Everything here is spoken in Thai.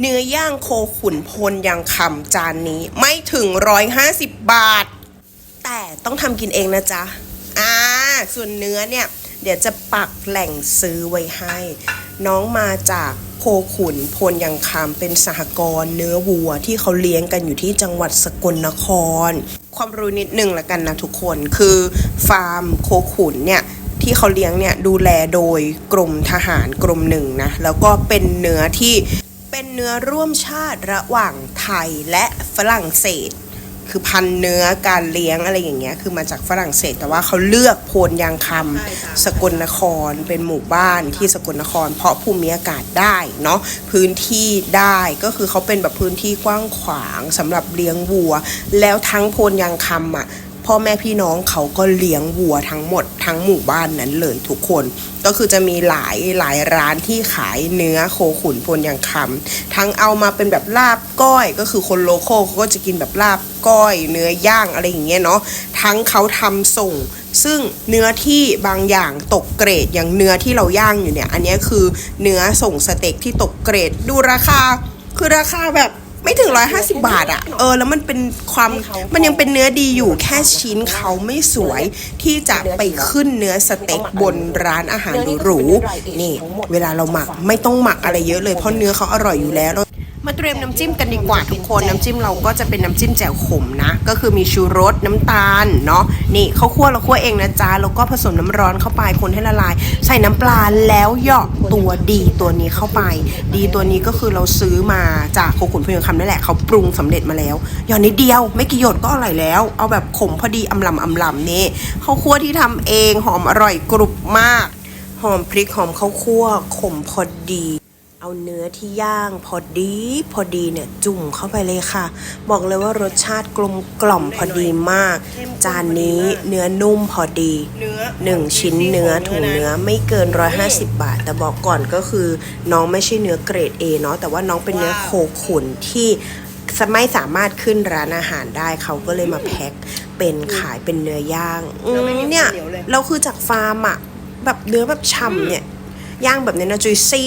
เนื้อย่างโคขุนพลยังคำจานนี้ไม่ถึง 150 บาท แต่ต้องทำกินเองนะจ๊ะ อ่า ส่วนเนื้อเนี่ย เดี๋ยวจะปักแหล่งซื้อไว้ให้ น้องมาจากโคขุนพลยังคำเป็นสหกรณ์เนื้อวัวที่เขาเลี้ยงกันอยู่ที่จังหวัดสกลนคร ความรู้นิดนึงละกันนะทุกคนคือฟาร์มโคขุนเนี่ยที่เขาเลี้ยงเนี่ยดูแลโดยกรมทหารกรมหนึ่งนะแล้วก็เป็นเนื้อที่ เป็นเนื้อร่วมชาติระหว่างไทยและฝรั่งเศส คือพันธุ์เนื้อการเลี้ยงอะไรอย่างเงี้ยคือมาจากฝรั่งเศส แต่ว่าเขาเลือกโพนยางคำสกลนครเป็นหมู่บ้านที่สกลนคร เพราะภูมิอากาศได้เนาะพื้นที่ได้ก็คือเขาเป็นแบบพื้นที่กว้างขวางสำหรับเลี้ยงวัว แล้วทั้งโพนยางคำอะ พ่อแม่พี่น้องเขาก็เลี้ยงวัวทั้งหมดทั้งหมู่บ้านนั้นเลยทุกคน ก็คือจะมีหลายหลายร้านที่ขายเนื้อโคขุนพลยังคำทั้งเอามาเป็นแบบลาบก้อย ก็คือคนโลโก้เขาก็จะกินแบบลาบก้อย เนื้อย่างอะไรอย่างเงี้ยเนาะทั้งเขาทำส่ง ซึ่งเนื้อที่บางอย่างตกเกรดอย่างเนื้อที่เราย่างอยู่เนี่ย อันนี้คือเนื้อส่งสเต็กที่ตกเกรดดูราคาคือราคาแบบ ไม่ถึง150บาทอะเออ แล้วมันเป็นความมันยังเป็นเนื้อดีอยู่แค่ชิ้นเขาไม่สวยที่จะไปขึ้นเนื้อสเต็กบนร้านอาหารหรูๆนี่ เวลาเราหมักไม่ต้องหมักอะไรเยอะเลยเพราะเนื้อเขาอร่อยอยู่แล้ว มาเตรียมน้ำจิ้มกันดีกว่าทุกคนน้ำจิ้มเราก็จะเป็นน้ำจิ้มแจ่วขมนะ ก็คือมีชูรสน้ำตาลเนาะนี่ข้าวคั่วเราคั่วเองนะจ๊ะแล้วก็ผสมน้ำร้อนเข้าไปคนให้ละลาย ใส่น้ำปลาแล้วหยาะตัวดีตัวนี้เข้าไป ดีตัวนี้ก็คือเราซื้อมาจากโคขุนพยงคำนั่นแหละเขาปรุงสำเร็จมาแล้วหยอดนิดเดียวไม่กี่หยดก็อร่อยแล้ว เอาแบบขมพอดีอำลำอำลำนี่ข้าวคั่วที่ทำเองหอมอร่อยกรุบมาก หอมพริกหอมข้าวคั่วขมพอดี เอาเนื้อที่ย่างพอดีพอดีเนี่ยจุ่มเข้าไปเลยค่ะ บอกเลยว่ารสชาติกลมกล่อมพอดีมาก จานนี้เนื้อนุ่มพอดีหนึ่งชิ้นเนื้อถุงเนื้อไม่เกิน 150 บาท แต่บอกก่อนก็คือ น้องไม่ใช่เนื้อเกรด A เนาะแต่ว่าน้องเป็นเนื้อโคขุนที่ไม่สามารถขึ้นร้านอาหารได้เขาก็เลยมาแพ็คเป็นขายเป็นเนื้อย่างอืมเนี่ยเราคือจากฟาร์มอะแบบเนื้อแบบฉ่ำเนี่ยย่างแบบนี้นะจุยซี่